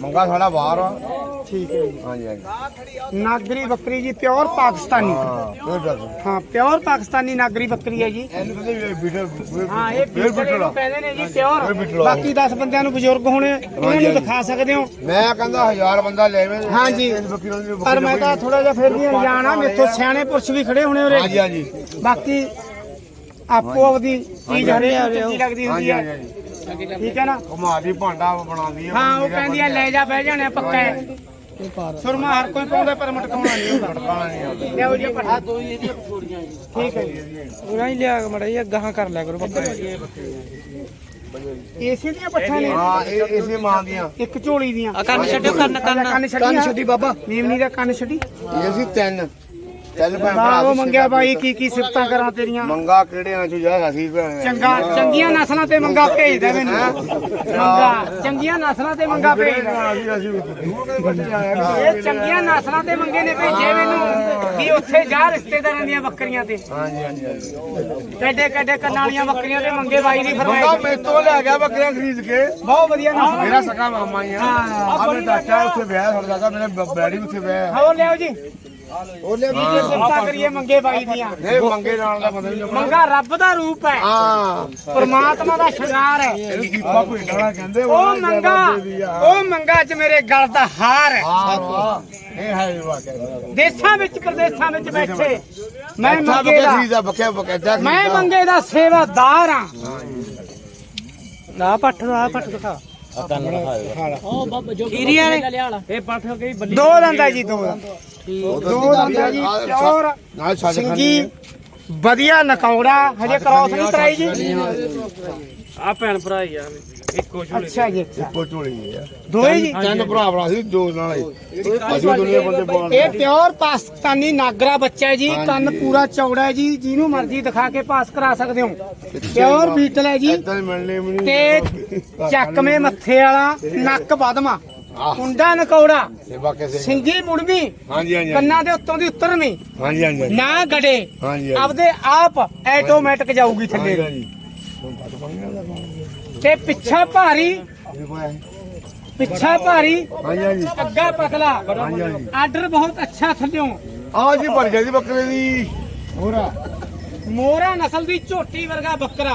ਮੰਗਾ ਸਾਡਾ ਬਾਹਰ ਆ। ਠੀਕ ਹੈ ਜੀ। ਹਾਂਜੀ ਹਾਂਜੀ। ਨਾਗਰੀ ਬੱਕਰੀ ਜੀ ਪਿਓਰ ਪਾਕਿਸਤਾਨੀ। ਹਾਂ ਫਿਰ ਦੱਸ ਹਾਂ ਪਿਓਰ ਪਾਕਿਸਤਾਨੀ ਨਾਗਰੀ ਬੱਕਰੀ ਹੈ ਜੀ। ਇਹਨੂੰ ਕਹਿੰਦੇ ਬੀਟਰ ਹਾਂ ਇਹ ਫਿਰ ਬੀਟਲ ਕਹਿੰਦੇ ਨੇ ਜੀ ਪਿਓਰ। ਬੀਟਲ ਆ। ਬਾਕੀ 10 ਬੰਦਿਆਂ ਨੂੰ ਬਜ਼ੁਰਗ ਹੋਣੇ ਉਹਨਾਂ ਨੂੰ ਦਿਖਾ ਸਕਦੇ ਹੋ। ਮੈਂ ਕਹਿੰਦਾ ਹਜ਼ਾਰ ਬੰਦਾ ਲੈਵੇ ਹਾਂਜੀ। ਪਰ ਮੈਂ ਤਾਂ ਥੋੜਾ ਜਿਹਾ ਫਿਰ ਵੀ ਅਣਜਾਣ ਆ ਮੇਥੋਂ ਸਿਆਣੇ ਪੁਰਸ਼ ਵੀ ਖੜੇ ਹੋਣੇ ਉਰੇ। ਹਾਂਜੀ ਹਾਂਜੀ। ਬਾਕੀ ਆਪੋ ਆਪਦੀ ਚੀਜ਼ ਹਰੇ ਚੰਗੀ ਲੱਗਦੀ ਹੁੰਦੀ ਹਾਂਜੀ ਹੈ ਹਾਂਜੀ। ਠੀਕ ਹੈ ਨਾ? ਘੁਮਾਦੀ ਭਾਂਡਾ ਬਣਾਉਂਦੀ ਆ ਹਾਂ ਉਹ ਕਹਿੰਦੀ ਆ ਲੈ ਜਾ ਬਹਿ ਜਾਣਾ ਪੱਕਾ ਹੈ। ਸੁਰਮਾ ਹਰ ਕੋਈ ਪਾਉਂਦਾ ਪਰ ਮਟਕਾਉਣਾ ਨਹੀਂ ਹੁੰਦਾ। ਖਾਣਾ ਨਹੀਂ ਆਉਂਦਾ ਲਿਆਓ ਜੀ ਪੱਠਾ ਦੋ ਹੀ ਠੀਕ ਹੈ ਜੀ। ਉਹਨਾਂ ਹੀ ਲਿਆ ਮੜਾ ਜੀ ਗਾਹਾਂ ਕਰ ਲਿਆ ਕਰੋ ਬੱਕਰੇ ਏਸੀ ਦੀਆਂ ਪੱਠਾਂ ਨੇ। ਹਾਂ ਇਹ ਇਸੇ ਮਾਂ ਦੀਆਂ। ਇੱਕ ਝੋਲੀ ਦੀਆਂ। ਕੰਨ ਛੱਡਿਓ ਕੰਨ ਕੰਨ ਕੰਨ। ਛੱਡੀ ਛੱਡੀ ਬਾਬਾ। ਨੀਵਨੀ ਦਾ ਕੰਨ ਛੱਡੀ। ਇਹ ਸੀ ਤਿੰਨ। ਤਿੰਨ ਭੈਣ ਵਾਹ ਭਰਾ ਉਹ। ਮੰਗਿਆ ਬਾਈ ਕੀ ਕੀ ਸਿਫਤਾਂ ਕਰਾਂ ਤੇਰੀਆਂ? ਮੰਗਾ ਕਿਹੜਿਆਂ ਚ ਜਾ ਅਸੀਂ ਭੈਣ? ਚੰਗਾ ਚੰਗੀਆਂ ਨਸਲਾਂ ਤੇ ਮੰਗਾ ਭੇਜਦਾ ਮੈਨੂੰ। ਚੰਗੀਆਂ ਨਸਲਾਂ ਤੇ ਮੰਗਾ ਭੇਜਦਾ। ਅਸੀਂ ਅਸੀਂ? ਦੂਰ ਦੇ ਬੱਚੇ ਆਇਆ ਇਹ ਚੰਗੀਆਂ ਨਸਲਾਂ ਤੇ ਮੰਗੇ ਨੇ ਭੇਜੇ ਮੈਨੂੰ ਵੀ ਉੱਥੇ ਜਾ ਰਿਸ਼ਤੇਦਾਰਾਂ ਦੀਆਂ ਬੱਕਰੀਆਂ ਤੇ। ਹਾਂਜੀ ਹਾਂਜੀ ਹਾਂਜੀ। ਕੱਡੇ ਕੱਡੇ ਕੰਨਾਂ ਵਾਲੀਆਂ ਬੱਕਰੀਆਂ ਤੇ ਮੰਗੇ ਬਾਈ ਦੀ ਮੰਗਾ ਫਰਮਾਇਸ਼ ਮੇਤੋਂ ਲੈ ਗਿਆ ਬੱਕਰੀਆਂ ਖਰੀਦ ਕੇ। ਬਹੁਤ ਵਧੀਆ ਨਸਲ। ਮੇਰਾ ਸਕਾ ਮਾਮਾ ਹੀ ਆ। ਹਾਂ। ਆ ਮੇਰੇ ਚਾਚਾ ਉੱਥੇ ਵਿਆਹ ਸਾਡਾ ਚਾਚਾ ਮੇਰੇ ਬ- ਬੈੜੀ ਉੱਥੇ ਵਿਆਹ ਹੋਰ ਲਿਆਓ ਜੀ। ਹੋਰ ਲਿਆਓ ਜੀ ਜੇ ਸਿਫਤਾਂ ਕਰੀਏ ਮੰਗੇ ਬਾਈ ਦੀਆਂ। ਨਹੀਂ ਮੰਗੇ ਨਾਲ ਦਾ ਪਤਾ ਨਹੀਂ ਮੰਗਾ ਰੱਬ ਦਾ ਰੂਪ ਹੈ। ਹਾਂ। ਪਰਮਾਤਮਾ ਦਾ ਸ਼ਿੰਗਾਰ ਹੈ। ਇਹਨੂੰ ਦੀਪਾ ਭੇਟਣਾ ਕਹਿੰਦੇ ਉਹ ਮੰਗਾ ਉਹ ਮੰਗਾ ਚ ਮੇਰੇ ਗਲ ਦਾ ਹਾਰ ਹੈ। ਹਾਂ ਵਾਹ ਇਹ ਹੈ ਵਾਕਿਆ ਦੇਸ਼ਾਂ ਵਿੱਚ ਪ੍ਰਦੇਸ਼ਾਂ ਵਿੱਚ ਬੈਠੇ। ਮੈਂ ਮੰਗੇ ਦਾ ਮੈਂ ਮੰਗੇ ਦਾ ਸੇਵਾਦਾਰ ਹਾਂ। ਨਾ ਪੱਠ ਆ ਪੱਠ ਦਿਖਾ। ਖੀਰੀਆਂ ਨੇ ਇਹ ਪੱਠ ਗਈ ਬੱਲੀ ਦੋ ਦੰਦ ਜੀ ਦੋ ਦੰਦ। ਦੋ ਦੰਦ ਹੈ ਜੀ ਪਿਓਰ ਨਾਲ ਛੱਡ ਸਿੰਗੀ ਵਧੀਆ ਨਕੌੜਾ ਹਜੇ ਕ੍ਰਾਸ ਨਹੀਂ ਕਰਾਈ ਜੀ। ਆ ਭੈਣ ਭਰਾ ਹੀ ਆ। ਇੱਕੋ ਝੋਲੇ ਅੱਛਾ ਜੀ ਅੱਛਾ। ਇੱਕੋ ਝੋਲੀ ਹੈ ਦੋਏ ਜੀ? ਤਿੰਨ ਭਰਾ ਭਰਾ ਸੀ ਦੋ ਨਾਲ ਹੀ। ਅਸੀਂ ਦੁਨੀਆ ਬੰਦੇ ਬੋਲ ਇਹ ਪਿਓਰ ਪਾਕਿਸਤਾਨੀ ਨਾਗਰਾ ਬੱਚਾ ਹੈ ਜੀ ਕੰਨ ਪੂਰਾ ਚੌੜਾ ਹੈ ਜੀ ਜਿਹਨੂੰ ਮਰਜ਼ੀ ਦਿਖਾ ਕੇ ਪਾਸ ਕਰਾ ਸਕਦੇ ਹੋ। ਪਿਓਰ ਬੀਟਲ ਹੈ ਜੀ। ਇਦਾਂ ਮਿਲਣੇ ਵੀ ਨਹੀਂ। ਤੇ ਚੱਕਵੇਂ ਮੱਥੇ ਵਾਲਾ ਨੱਕ ਬਦਮਾ। ਕੁੰਡਾ ਨਕੌੜਾ ਸੇਵਾ ਕਿਸੇ ਸਿੰਗੀ ਮੁੜਵੀ ਹਾਂਜੀ ਹਾਂਜੀ ਕੰਨਾਂ ਦੇ ਉੱਤੋਂ ਦੀ ਉਤਰਵੀਂ। ਹਾਂਜੀ ਹਾਂਜੀ ਹਾਂਜੀ। ਨਾ ਗੜੇ। ਹਾਂਜੀ ਆਪਦੇ ਆਪ ਆਟੋਮੈਟਿਕ ਜਾਊਗੀ ਥੱਲੇ। ਹਾਂਜੀ ਤੇ ਪਿੱਛਾ ਭਾਰੀ। ਪਿੱਛਾ ਭਾਰੀ। ਹਾਂਜੀ ਹਾਂਜੀ। ਅੱਗਾ ਪਤਲਾ। ਹਾਂਜੀ ਹਾਂਜੀ। ਆਰਡਰ ਬਹੁਤ ਅੱਛਾ ਥੱਲਿਓ। ਆ ਜੀ ਭਰ ਗਿਆ ਜੀ ਬੱਕਰੇ ਦੀ। ਹੋਰਾ ਮੋਰਾ ਨਸਲ ਦੀ ਝੋਟੀ ਵਰਗਾ ਬੱਕਰਾ।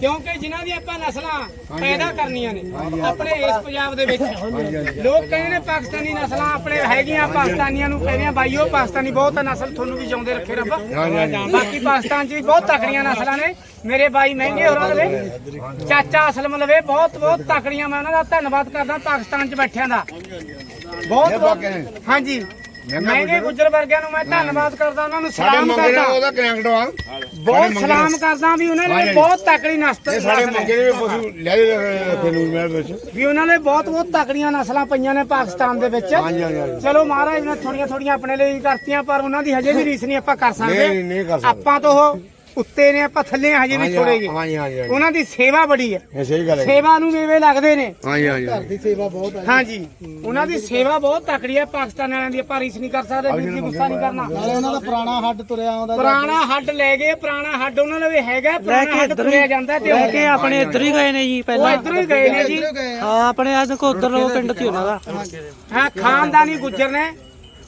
ਕਿਉਂਕਿ ਜਿਨ੍ਹਾਂ ਦੀ ਆਪਾਂ ਨਸਲਾਂ ਪੈਦਾ ਕਰਨੀਆਂ ਨੇ ਆਪਣੇ ਇਸ ਪੰਜਾਬ ਦੇ ਵਿੱਚ। ਲੋਕ ਕਹਿੰਦੇ ਨੇ ਪਾਕਿਸਤਾਨੀ ਨਸਲਾਂ ਆਪਣੇ ਹੈਗੀਆਂ ਪਾਕਿਸਤਾਨੀਆਂ ਨੂੰ ਕਹਿੰਦੇ ਆ ਬਾਈਓ ਪਾਕਿਸਤਾਨੀ ਬਹੁਤ ਆ ਨਸਲ ਤੁਹਾਨੂੰ ਵੀ ਜਿਉਂਦੇ ਰੱਖੇ ਰੱਬ। ਬਾਕੀ ਪਾਕਿਸਤਾਨ 'ਚ ਵੀ ਬਹੁਤ ਤਕੜੀਆਂ ਨਸਲਾਂ ਨੇ। ਮੇਰੇ ਬਾਈ ਮਹਿੰਗੇ ਹੋਰਾਂ ਲਵੇ ਚਾਚਾ ਅਸਲਮ ਲਵੇ ਬਹੁਤ ਬਹੁਤ ਤਕੜੀਆਂ। ਮੈਂ ਉਹਨਾਂ ਦਾ ਧੰਨਵਾਦ ਕਰਦਾ ਪਾਕਿਸਤਾਨ 'ਚ ਬੈਠਿਆਂ ਦਾ। ਬਹੁਤ ਨੇ। ਹਾਂਜੀ। ਮਹਿੰਗੇ ਗੁੱਜਰ ਵਰਗਿਆਂ ਨੂੰ ਮੈਂ ਧੰਨਵਾਦ ਕਰਦਾ ਉਹਨਾਂ ਨੂੰ ਸਾਡੇ ਸਲਾਮ ਮੰਗੇ ਕਰਦਾ। ਉਹਦਾ ਕਨੈਕਟ ਆ ਬਹੁਤ ਸਲਾਮ ਕਰਦਾ ਵੀ ਉਹਨਾਂ ਨੇ। ਬਹੁਤ ਤਕੜੀ ਨਸਲ ਇਹ ਸਾਡੇ ਮੰਗੇ ਦੇ ਵੀ ਪਸ਼ੂ ਲੈ ਦੇ ਰੱਖੇ ਨੂਰ ਮਹਿਲ ਵਿੱਚ। ਵੀ ਉਹਨਾਂ ਨੇ ਬਹੁਤ ਬਹੁਤ ਤਕੜੀਆਂ ਨਸਲਾਂ ਪਈਆਂ ਨੇ ਪਾਕਿਸਤਾਨ ਦੇ ਵਿੱਚ। ਹਾਂਜੀ ਹਾਂਜੀ ਹਾਂਜੀ। ਚਲੋ ਮਹਾਰਾਜ ਨੇ ਥੋੜੀਆਂ ਥੋੜੀਆਂ ਆਪਣੇ ਲਈ ਕਰਤੀਆਂ ਪਰ ਉਹਨਾਂ ਦੀ ਹਜੇ ਵੀ ਰੀਸ ਨਹੀਂ ਆਪਾਂ ਕਰ ਨਹੀਂ ਸਕਦੇ। ਨਹੀਂ ਕਰ ਸਕਦੇ। ਆਪਾਂ ਤਾਂ ਉਹ ਉੱਤੇ ਨੇ ਆਪਾਂ ਥੱਲੇ ਹਜੇ ਵੀ ਥੋੜੇ ਜਿਹੇ। ਹਾਂਜੀ ਹਾਂਜੀ ਹਾਂਜੀ। ਉਹਨਾਂ ਦੀ ਸੇਵਾ ਬੜੀ ਹੈ। ਇਹ ਸਹੀ ਗੱਲ ਹੈ ਸੇਵਾ ਨੂੰ ਮੇਵੇ ਲੱਗਦੇ ਨੇ। ਹਾਂਜੀ ਹਾਂਜੀ ਹਾਂਜੀ। ਸੇਵਾ ਬਹੁਤ ਹੈ। ਹਾਂਜੀ। ਉਹਨਾਂ ਦੀ ਸੇਵਾ ਬਹੁਤ ਤਕੜੀ ਹੈ। ਪਾਕਿਸਤਾਨ ਵਾਲਿਆਂ ਦੀ ਆਪਾਂ ਰੀਸ ਨਹੀਂ ਕਰ ਸਕਦੇ ਵੀਰ ਜੀ ਗੁੱਸਾ ਨਹੀਂ ਕਰਨਾ। ਨਾਲੇ ਉਹਨਾਂ ਦਾ ਪੁਰਾਣਾ ਹੱਡ ਤੁਰਿਆ ਆਉਂਦਾ ਪੁਰਾਣਾ ਹੱਡ ਲੈ ਗਏ ਪੁਰਾਣਾ ਹੱਡ ਉਹਨਾਂ ਦੇ ਹੈਗਾ ਪੁਰਾਣਾ ਹੱਡ ਤੁਰਿਆ ਜਾਂਦਾ ਤੇ ਲੈ ਕੇ ਆਪਣੇ ਇੱਧਰ ਹੀ ਗਏ ਨੇ ਜੀ ਉਹ ਪਹਿਲਾਂ। ਇੱਧਰੋਂ ਹੀ ਗਏ ਨੇ ਜੀ। ਹਾਂ ਆਪਣੇ ਅੱਜ ਕੋ ਉਧਰ ਉਹ ਪਿੰਡ ਸੀ ਉਹਨਾਂ ਦਾ। ਹਾਂ ਖਾਨਦਾਨੀ ਗੁੱਜਰ ਨੇ।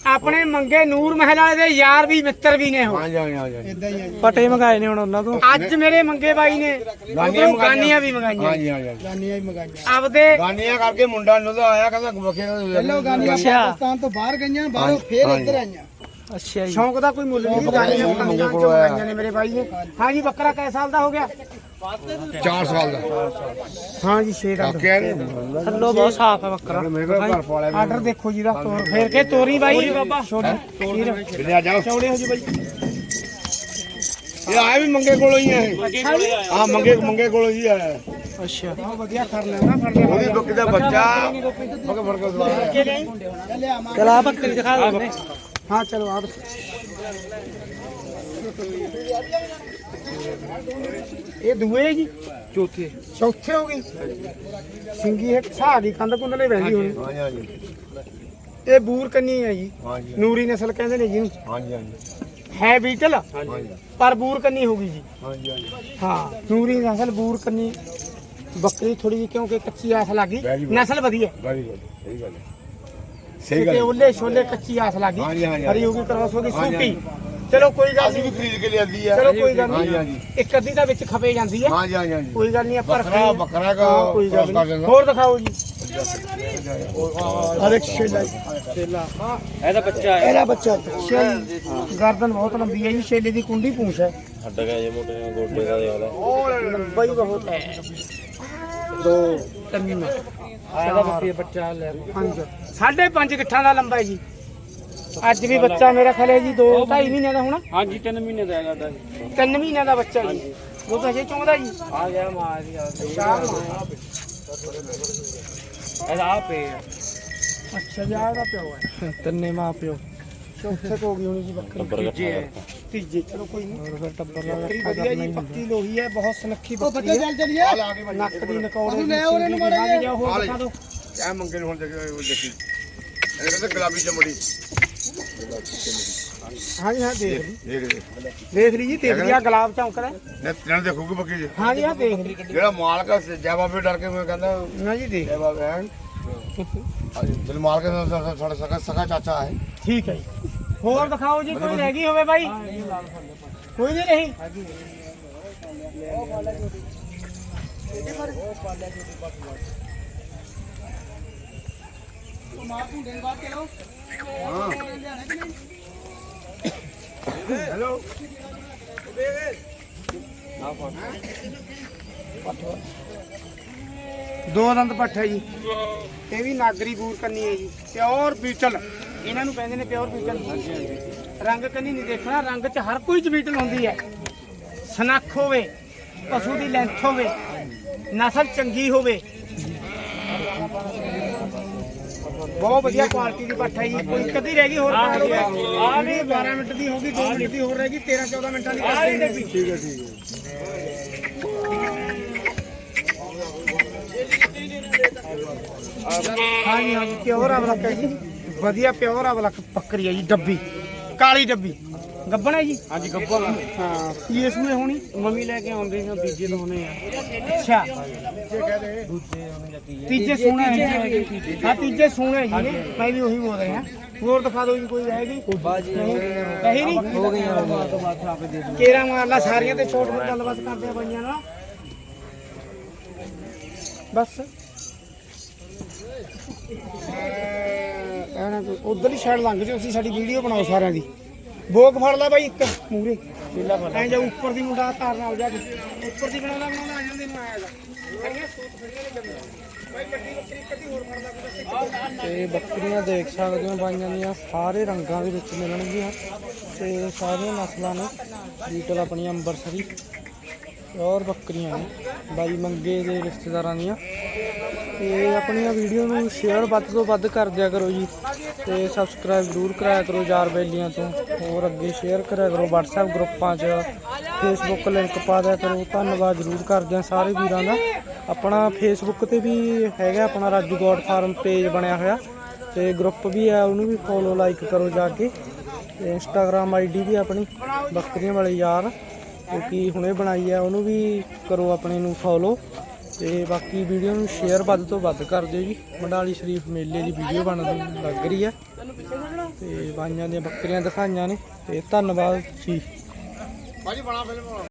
ਆਪਣੇ ਮੰਗੇ ਨੂਰ ਮਹਿਲ ਵਾਲੇ ਦੇ ਯਾਰ ਵੀ ਮਿੱਤਰ ਵੀ ਨੇ ਉਹ। ਹਾਂਜੀ ਹਾਂਜੀ ਹਾਂਜੀ ਹਾਂਜੀ। ਪਟੇ ਮੰਗਾਏ ਨੇ ਹੁਣ ਉਹਨਾਂ ਤੋਂ। ਅੱਜ ਮੇਰੇ ਮੰਗੇ ਬਾਈ ਨੇ ਗਾਨੀਆਂ ਵੀ ਮੰਗਾਈਆਂ। ਹਾਂਜੀ ਹਾਂਜੀ। ਗਾਨੀਆਂ ਹੀ ਮੰਗਾਈਆਂ। ਆਪਦੇ ਗਾਨੀਆਂ ਕਰਕੇ ਮੁੰਡਾ ਨੂੰ ਤਾਂ ਆਇਆ ਕਹਿੰਦਾ ਬੱਕੇ ਪਹਿਲਾਂ ਗਾਨੀਆਂ ਪਾਕਿਸਤਾਨ ਤੋਂ ਬਾਹਰ ਗਈਆਂ ਬਾਹਰੋਂ ਫੇਰ ਇੱਧਰ ਆਈਆਂ। ਅੱਛਾ ਜੀ। ਸ਼ੌਂਕ ਦਾ ਕੋਈ ਮੁੱਲ ਨਹੀਂ ਗਾਨੀਆਂ ਮੰਗਾਈਆਂ ਨੇ ਮੇਰੇ ਬਾਈ ਨੇ? ਹਾਂਜੀ ਬੱਕਰਾ ਕਿਸ ਸਾਲ ਦਾ ਹੋ ਗਿਆ। 4 ਸਾਲ ਦਾ। ਹਾਂਜੀ 6 ਦਾ। ਕਾਕਿਆ ਨੇ। ਥੱਲੋਂ ਬਹੁਤ ਸਾਫ਼ ਹੈ ਬੱਕਰਾ ਮੇਰੇ ਕੋਲ ਘਰ ਪਾਲਿਆ ਆਰਡਰ ਦੇਖੋ ਜੀ ਦਾ। ਤੋਰ ਫੇਰ ਕੇ ਤੋਰੀ ਬਾਈ। ਬਾਬਾ। ਛੋਟੀ ਵੀ ਲੈ ਜਾਓ। ਚੌੜੇ ਹੋ ਜੀ ਬਾਈ। ਇਹ ਆਏ ਵੀ ਮੰਗੇ ਕੋਲੋਂ ਹੀ ਆ ਇਹ। ਆ ਮੰਗੇ ਮੰਗੇ ਕੋਲੋਂ ਹੀ ਆਇਆ। ਅੱਛਾ। ਬਹੁਤ ਵਧੀਆ ਕਰ ਨਾ ਫੜ ਲਿਆ ਉਹਦੀ ਬੱਕੀ ਦਾ ਬੱਚਾ ਬੱਕੇ ਫੜ ਕੇ ਦਵਾ ਚਲਾ ਬੱਕਰੀ ਦਿਖਾ ਦਿੰਦੇ ਹਾਂ ਚਲੋ ਆਪ ਇਹ ਦੂਏ ਜੀ? ਚੌਥੇ। ਚੌਥੇ ਹੋ ਗਈ ਸਿੰਗੀ ਇੱਕ ਸਾਹ ਦੀ ਕੰਧ ਕੁੰਦਲੇ ਬੈਠੀ ਹੋਣੀ। ਹਾਂਜੀ ਹਾਂਜੀ। ਇਹ ਬੂਰ ਕੰਨੀ ਹੈ ਜੀ। ਹਾਂਜੀ। ਨੂਰੀ ਨਸਲ ਕਹਿੰਦੇ ਨੇ ਜੀ ਇਹਨੂੰ। ਹਾਂਜੀ ਹਾਂਜੀ। ਹੈ ਬੀਟਲ ਹਾਂਜੀ। ਪਰ ਬੂਰ ਕੰਨੀ ਹੋ ਗਈ ਜੀ। ਹਾਂਜੀ ਹਾਂਜੀ। ਹਾਂ ਨੂਰੀ ਨਸਲ ਬੂਰ ਕੰਨੀ। ਬੱਕਰੀ ਥੋੜੀ ਜਿਹੀ ਕਿਉਂਕਿ ਕੱਚੀ ਆਸ ਲੱਗੀ. ਨਸਲ ਵਧੀਆ। ਵੈਰੀ ਗੁੱਡ ਸਹੀ ਗੱਲ ਹੈ। ਸਹੀ ਗੱਲ ਹੈ। ਉੱਲੇ ਛੋਲੇ ਕੱਚੀ ਆਸ ਲੱਗੀ ਹਰੀ ਹੋ ਗਈ ਕ੍ਰਾਸ ਹੋ ਗਈ ਸੂਪੀ। ਚਲੋ ਕੋਈ ਗੱਲ ਅਸੀਂ ਵੀ ਨਹੀਂ। ਖਰੀਦ ਕੇ ਲਿਆਂਦੀ ਆ। ਚਲੋ ਕੋਈ ਗੱਲ ਹਾਂਜੀ ਨਹੀਂ। ਹਾਂਜੀ ਇੱਕ ਅੱਧੀ ਦਾ ਵਿੱਚ ਖਪੇ ਜਾਂਦੀ ਹੈ। ਹਾਂਜੀ ਹਾਂਜੀ ਹਾਂਜੀ। ਕੋਈ ਗੱਲ ਨਹੀਂ ਆਪਾਂ ਬੱਕਰਾ ਰੱਖਾਂਗੇ। ਬੱਕਰਾ ਹਾਂ, ਕੋਈ ਗੱਲ ਕਰ ਨਹੀਂ। ਦੇਣਾ। ਹੋਰ ਦਿਖਾਓ ਜੀ। ਹਰ ਇੱਕ ਛੇਲਾ ਛੇਲਾ ਇਹਦਾ ਬੱਚਾ ਹੈ। ਇਹਦਾ ਬੱਚਾ ਜੀ। ਗਰਦਨ ਬਹੁਤ ਲੰਬੀ ਹੈ ਜੀ। ਛੇਲੇ ਦੀ ਕੁੰਡੀ ਪੂੰਛ ਹੈ। ਹੱਡ ਗਿਆ ਜੇ ਮੋਟੇ ਗੋਡੇ ਦਾ ਯਾਰ ਲੰਬਾਈ ਬਹੁਤ ਹੈ। ਦੋ ਤਿੰਨ ਇਹਦਾ ਬੱਚੇ ਬੱਚਾ ਲੈ ਪੰਜ ਸਾਢੇ ਪੰਜ ਗਿੱਠਾਂ ਦਾ ਲੰਬਾ ਹੈ ਜੀ। ਅੱਜ ਵੀ ਬੱਚਾ ਮੇਰਾ ਖਲੇ ਜੀ 2 2.5 ਮਹੀਨੇ ਦਾ ਹੋਣਾ? ਹਾਂਜੀ 3 ਮਹੀਨੇ ਦਾ ਹੈਗਾ ਦਾ 3 ਮਹੀਨਿਆਂ ਦਾ ਬੱਚਾ ਜੀ। ਉਹ ਤਾਂ ਹਜੇ ਚੁੰਗਦਾ ਜੀ। ਆ ਗਿਆ ਮਾਂ ਦੀ ਆ। ਇਹਦਾ ਆ ਪੇ ਆ। ਅੱਛਾ ਜੀ ਆਹ ਦਾ ਪਿਓ ਹੈ। ਤਿੰਨੇ ਮਾਂ ਪਿਓ। ਚੌਥੇ ਤੋਂ ਹੋ ਗਈ ਹੋਣੀ ਜੀ ਬੱਕਰੀ। ਤੀਜੇ। ਹੈ ਤੀਜੇ ਚਲੋ ਕੋਈ ਨਹੀਂ। ਹੋਰ ਫਿਰ ਟੱਬਰ ਦਾ ਬੱਕਰੀ ਵਧੀਆ ਜੀ ਪੱਕੀ ਲੋਹੀ ਹੈ ਬਹੁਤ ਸੁਨੱਖੀ ਬੱਕਰੀ ਹੈ। ਚੱਲ ਚਲੀਏ। ਨੱਕ ਦੀ ਨਕੌੜੇ ਲੈ ਆਓ ਇਹਨੂੰ ਮਾੜਾ ਜਿਹਾ। ਹੋਰ ਦਿਖਾ ਦਿਓ। ਐ ਮੰਗੇ ਨੂੰ ਹੁਣ ਦੇਖ ਉਹ ਦੇਖੀ। ਇਹ ਤਾਂ ਗੁਲਾਬੀ ਚਮੜੀ। ਹਾਂਜੀ ਹਾਂ ਦੇਖ ਲਈ। ਦੇਖ ਦੇ ਦੇਖ ਲਈ ਜੀ ਦੇਖ ਲਿਆ ਗੁਲਾਬ ਚੌਂਕਦਾ ਨੇ ਤੈਨੂੰ ਦੇਖੂਗੀ ਬੱਕੀ ਜੀ ਹਾਂਜੀ ਹਾਂ ਦੇਖ ਲਈ। ਜਿਹੜਾ ਮਾਲਕ ਆ, ਜੈ ਬਾਬੇ ਡਰ ਕੇ ਮੈਂ ਕਹਿੰਦਾ ਨਾ ਜੀ ਦੇਖ। ਜੈ ਬਾਬੇ ਐਨ ਦਿਲ ਮਾਲਕ ਦਾ ਸਾ- ਸਾਡਾ ਸਗਾ ਸਗਾ ਚਾਚਾ ਹੈ। ਠੀਕ ਹੈ ਜੀ। ਹੋਰ ਦਿਖਾਓ ਜੀ ਕੋਈ ਰਹਿ ਗਈ ਹੋਵੇ ਬਾਈ? ਕੋਈ ਨਹੀਂ ਰਹੀ? ਹੈਲੋ ਦੋ ਦੰਦ ਪੱਠ ਜੀ। ਇਹ ਵੀ ਨਾਗਰੀ ਬੂਰ ਕੰਨੀ ਹੈ ਜੀ। ਪਿਓਰ ਬੀਟਲ। ਇਹਨਾਂ ਨੂੰ ਕਹਿੰਦੇ ਨੇ ਪਿਓਰ ਬੀਟਲ। ਰੰਗ ਕੰਨੀ ਨਹੀਂ ਦੇਖਣਾ। ਰੰਗ 'ਚ ਹਰ ਕੋਈ ਚ ਬੀਟਲ ਹੁੰਦੀ ਹੈ। ਸਨੱਖ ਹੋਵੇ, ਪਸ਼ੂ ਦੀ ਲੈਂਥ ਹੋਵੇ, ਨਸਲ ਚੰਗੀ ਹੋਵੇ। ਬਹੁਤ ਵਧੀਆ ਕੁਆਲਿਟੀ ਦੀ ਪੱਠ ਹੈ ਜੀ। ਕੋਈ ਕਦੀ ਰਹਿ ਗਈ ਹੋਰ ਪਾ ਲਓ ਆ ਵੀ 12 ਮਿੰਟ ਦੀ ਹੋਗੀ 2 ਮਿੰਟ ਦੀ ਹੋਰ ਰਹਿ ਗਈ 13 14 ਮਿੰਟਾਂ ਦੀ ਕਰ ਦੇਂਗੇ ਠੀਕ ਹੈ ਠੀਕ ਹੈ ਹਾਂਜੀ ਹਾਂਜੀ ਪਿਓਰ ਅਵਲਕ ਹੈ ਜੀ। ਵਧੀਆ ਪਿਓਰ ਅਵਲਕ ਬੱਕਰੀ ਹੈ ਜੀ ਡੱਬੀ ਕਾਲੀ ਡੱਬੀ। ਗੱਬਣ ਹੈ ਜੀ? ਹਾਂਜੀ ਗੱਬਾ ਹਾਂ ਕੀ ਇਸ ਵਿੱਚ ਹੋਣੀ? ਮੰਮੀ ਲੈ ਕੇ ਆਉਂਦੇ ਆ ਤੀਜੇ ਤੋਂ ਹੋਣੇ ਆ। ਅੱਛਾ। ਤੀਜੇ ਸੋਹਣੇ ਹੈ ਜੀ। ਹਾਂ ਤੀਜੇ ਸੋਹਣੇ ਹੈ ਜੀ। ਮੈਂ ਵੀ ਉਹੀ ਬੋਲ ਰਿਹਾ। ਹੋਰ ਦਿਖਾ ਦਿਓ ਜੀ ਕੋਈ ਰਹੇਗੀ ਨਹੀਂ। ਕਹੀ ਨਹੀਂ ਹੋ ਗਈ ਕੇਰਾ ਮਾਰਲਾ ਸਾਰੀਆਂ ਤੇ ਛੋਟ ਨੂੰ ਗੱਲਬਾਤ ਕਰਦੇ ਆ ਬਾਈਆਂ ਨਾਲ। ਬਸ। ਇਹਨਾਂ ਉਧਰ ਹੀ ਸਾਈਡ ਲੰਘ ਜਾਓ ਤੁਸੀਂ ਸਾਡੀ ਵੀਡੀਓ ਬਣਾਓ ਸਾਰਿਆਂ ਦੀ। ਬੋਕ ਫੜ ਲੈ ਬਾਈ ਇੱਕ ਮੂਰੇ। ਐਂ ਜਾ ਉੱਪਰ ਦੀ ਮੁੰਡਾ ਤਾਰ ਨਾਲ ਜਾ ਉੱਪਰ ਦੀ ਬਣਾਉਂਦਾ ਬਣਾਉਂਦਾ ਆ ਜਾਂਦੇ ਨੂੰ ਆਇਆ ਦਾ ਖੜੀਆਂ, ਸੂਤ ਖੜੀਆਂ ਨੇ ਜੰਮੀਆਂ ਤੇ ਬੱਕਰੀਆਂ ਦੇਖ ਸਕਦੇ ਹੋ ਬਾਈਆਂ ਦੀਆਂ, ਸਾਰੇ ਰੰਗਾਂ ਦੇ ਵਿੱਚ ਮਿਲਣਗੀਆਂ। ਤੇ ਸਾਰੀਆਂ ਨਸਲਾਂ ਨੇ ਬੀਟਲ ਆਪਣੀ ਅੰਬਰਸਰੀ। ਔਰ ਬੱਕਰੀਆਂ ਨੇ, ਬਾਈ ਮੰਗੇ ਦੇ ਰਿਸ਼ਤੇਦਾਰਾਂ ਦੀਆਂ। ਤੇ ਆਪਣੀਆਂ ਵੀਡੀਓ ਨੂੰ ਸ਼ੇਅਰ ਵੱਧ ਤੋਂ ਵੱਧ ਕਰ ਦਿਆ ਕਰੋ ਜੀ। ਤੇ ਸਬਸਕ੍ਰਾਈਬ ਜ਼ਰੂਰ ਕਰਾਇਆ ਕਰੋ ਯਾਰ ਬੇਲੀਆਂ ਤੋਂ। ਹੋਰ ਅੱਗੇ ਸ਼ੇਅਰ ਕਰਿਆ ਕਰੋ WhatsApp ਗਰੁੱਪਾਂ 'ਚ। Facebook ਲਿੰਕ ਪਾ ਦਿਆ ਕਰੋ। ਧੰਨਵਾਦ ਜ਼ਰੂਰ ਕਰਦੇ ਹਾਂ ਸਾਰੇ ਵੀਰਾਂ ਦਾ। ਆਪਣਾ Facebook ਤੇ ਵੀ ਹੈਗਾ ਆਪਣਾ ਰਾਜੂ ਗੋਡ ਫਾਰਮ ਪੇਜ ਬਣਿਆ ਹੋਇਆ। ਤੇ ਗਰੁੱਪ ਵੀ ਹੈ, ਉਹਨੂੰ ਵੀ ਫੋਲੋ ਲਾਈਕ ਕਰੋ ਜਾ ਕੇ। ਤੇ Instagram ਆਈਡੀ ਵੀ ਆਪਣੀ ਬੱਕਰੀਆਂ ਵਾਲੇ ਯਾਰ। ਕਿਉਂਕਿ ਹੁਣੇ ਬਣਾਈ ਹੈ ਉਹਨੂੰ ਵੀ ਕਰੋ ਆਪਣੇ ਨੂੰ ਫੋਲੋ ਤੇ ਬਾਕੀ ਵੀਡੀਓ ਨੂੰ ਸ਼ੇਅਰ ਵੱਧ ਤੋਂ ਵੱਧ ਕਰ ਦਿਓ ਜੀ। ਮੰਡਾਲੀ ਸ਼ਰੀਫ ਮੇਲੇ ਦੀ ਵੀਡੀਓ ਬਣਨ ਲੱਗ ਰਹੀ ਹੈ ਤੇ ਬਾਈਆਂ ਦੀਆਂ ਬੱਕਰੀਆਂ ਦਿਖਾਈਆਂ ਨੇ ਤੇ ਧੰਨਵਾਦ ਜੀ।